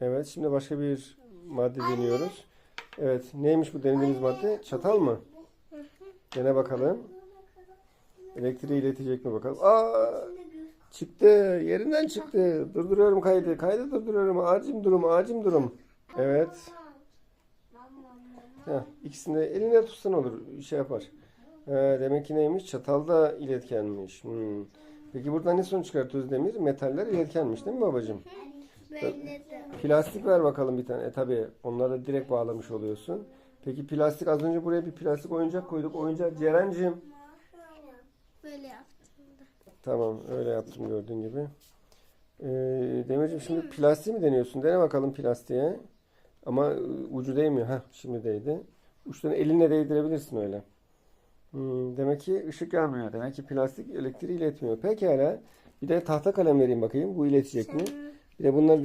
Evet şimdi başka bir madde deniyoruz. Evet neymiş bu denediğimiz madde? Çatal mı? Dene bakalım. Elektriği iletecek mi bakalım. Aa çıktı. Yerinden çıktı. Durduruyorum kaydı. Kaydı durduruyorum. Acim durum. Acim durum. Evet. Heh, ikisini de eline tutsan olur. Şey yapar. He, demek ki neymiş? Çatalda iletkenmiş. Hmm. Peki buradan ne sonuç çıkartıyoruz Demir? Metaller iletkenmiş değil mi babacığım? Plastik ver bakalım bir tane. E tabi onları direkt bağlamış oluyorsun. Peki plastik az önce buraya bir plastik oyuncak koyduk. Oyuncak Ceren'cim. Böyle yaptım da. Tamam öyle yaptım gördüğün gibi. Ee, Demir'cim şimdi plastiği mi deniyorsun? Dene bakalım plastiğe. Ama e, ucu değmiyor. Heh şimdi değdi. Uçlarını elinle değdirebilirsin öyle. Hmm, demek ki ışık yanmıyor. Demek ki plastik elektriği iletmiyor. Pekala. Bir de tahta kalem vereyim bakayım. Bu iletecek mi? Bir de bunları